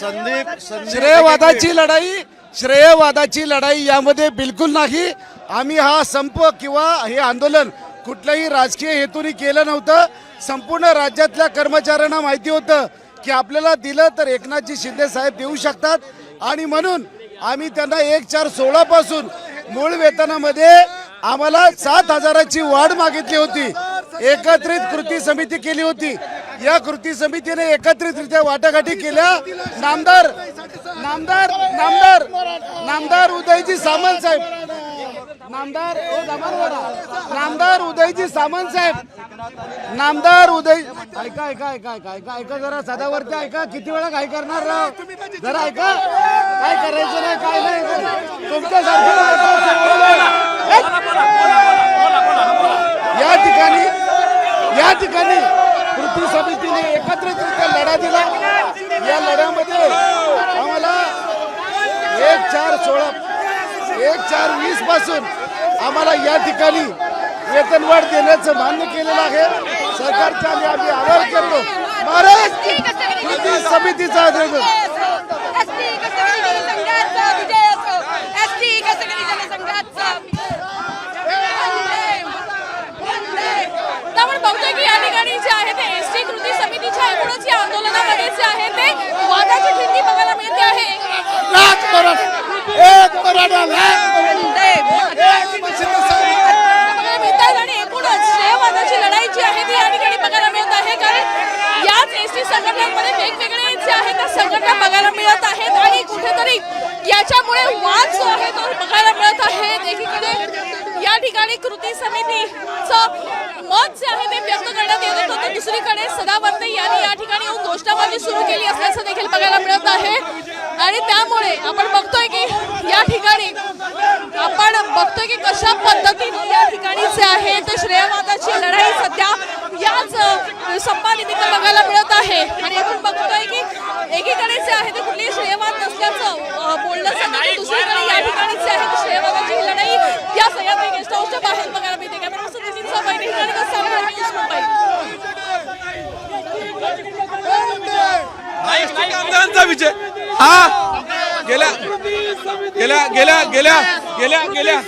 संदीप श्रेयवादाची लढाई. श्रेयवादाची लढाई यामध्ये बिलकुल नाही. आम्ही हा संप किंवा हे आंदोलन कुठल्याही राजकीय हेतूने केलं नव्हतं. संपूर्ण राज्यातल्या कर्मचाऱ्यांना माहिती होतं की आपल्याला दिलं तर एकनाथजी शिंदे साहेब देऊ शकतात. आणि म्हणून आम्ही त्यांना एक चार सोळा पासून मूळ वेतनामध्ये आम्हाला सात हजाराची वाढ मागितली होती. एकत्रित कृती समिती केली होती. या कृती समितीने एकत्रितरित्या वाटाघाटी केल्या. नामदार नामदार नामदार नामदार उदयजी सामंत साहेब. नामदार ओ नामदार उदयजी सामंत साहेब. नामदार उदय ऐका ऐका ऐका ऐका ऐका ऐका जरा सदावरती ऐका किती वेळा काय करणार राव जरा ऐका. काय करायचं नाही काय नाही. तुमच्या या ठिकाणी या ठिकाणी कृती समितीने एकत्रितरित्या लढा दिला. या लढ्यामध्ये आम्हाला एक चार सोळा एक चार वीसपासून आम्हाला या ठिकाणी वेतनवाढ देण्याचं मान्य केलेलं आहे. सरकारचा आम्ही आम्ही आभार करतो. महाराष्ट्र कृती समितीचा एसटी कसरी जनसंघाचा विजय असो एसटी कसरी जनसंघाचा तर आपण बघतोय की या ठिकाणी जे आहे ते एसटी कृती समितीच्या एकूणच या आंदोलनामध्ये जे आहे ते? वादाची ठिणगी बघायला मिळते आहे. बघायला आणि एकूणच श्रेयवादाची लढाई जी आहे ती या ठिकाणी बघायला मिळत आहे. कारण याच एसटी संघटनांमध्ये वेगवेगळे जे आहे त्या संघटना बघायला मिळत आहेत आणि कुठेतरी याच्यामुळे वाद जो आहे तो बघायला मिळत आहे. एकीकडे या ठिकाणी कृती समितीचं मत जे आहे ते व्यक्त करण्यात येत होतं. दुसरीकडे सदावर्ते यांनी या ठिकाणी येऊन घोषणाबाजी सुरू केली असल्याचं देखील बघायला मिळत आहे. आणि त्यामुळे आपण बघतोय की या ठिकाणी आपण बघतोय की कशा पद्धतीने या ठिकाणी जे आहे ते श्रेयवादाची लढाई सध्या याच संपानिमित्त बघायला मिळत आहे. आणि आपण बघतोय की एकीकडे जे आहे ते कुठलीही श्रेयवाद नसल्याचं बोललं जातं दुसरीकडे या ठिकाणी जे आहे ते श्रेयवादाची लढाई या सह्याद्री गेस्ट हाऊसच्या बाहेर बघायला मिळते. कॅमेरा कामगारांचा विजय. हा? गेल्या गेल्या गेल्या गेल्या गेल्या गेल्या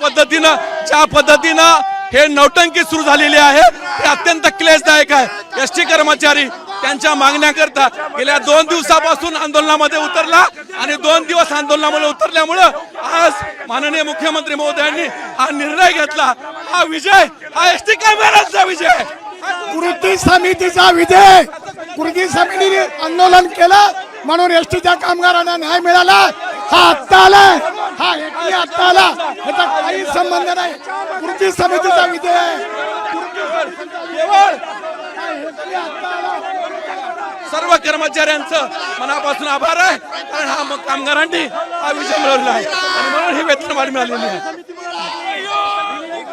पद्धतीनं ज्या पद्धतीनं हे नौटंकी सुरू झालेली आहे हे अत्यंत क्लेशदायक आहे. एस टी कर्मचारी त्यांच्या मागण्याकरता गेल्या दोन दिवसापासून आंदोलनामध्ये उतरला आणि दोन दिवस आंदोलनामध्ये उतरल्यामुळं आज माननीय मुख्यमंत्री महोदयांनी हा निर्णय घेतला. हा विजय हा एस टी कामगारांचा विजय. कृती समितीचा विजय. कृती समितीने आंदोलन केलं म्हणून एसटीच्या कामगारांना न्याय मिळाला. हा आत्ता आलाय हा एकटी आत्ता आला. याचा काही संबंध नाही. कृती समितीचा विजय. सर्व कर्मचाऱ्यांचं मनापासून आभार आहे. कारण हा मग कामगारांनी हा विजय मिळवलेला आहे. आणि म्हणून ही वेतनवाढ मिळालेली आहे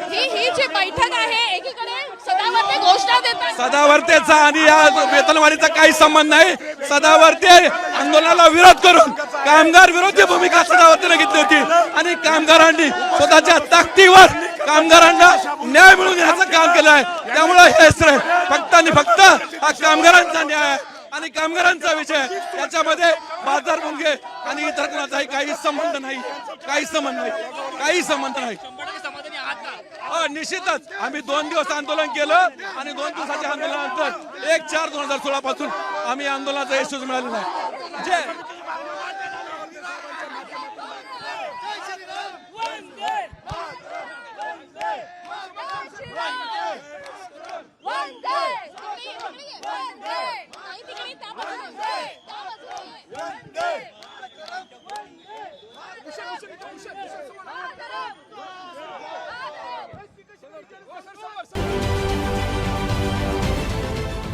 ही ही जी बैठक आहे एकीकडे सदावर्ते घोषणा देतात सदावर्तेचा आणि या वेतनवाढीचा काही संबंध नाही. सदावर्ते आंदोलनाला विरोध करून कामगार विरोधी भूमिका सदावर्तीने घेतली होती. आणि कामगारांनी स्वतःच्या ताकदीवर कामगारांना न्याय मिळवून देण्याचं काम केलं आहे. त्यामुळे हे श्रेय फक्त आणि फक्त हा कामगारांचा न्याय आहे आणि कामगारांचा विषय आहे. याच्यामध्ये बाजार भुंगे आणि इतर कोणाचाही काही संबंध नाही. काही संबंध नाही. काही संबंध नाही. निश्चितच. आम्ही दोन दिवस आंदोलन केलं आणि दोन दिवसाच्या आंदोलनानंतर एक चार दोन हजार सोळा पासून आम्ही आंदोलनाचा यश मिळालेला आहे. जे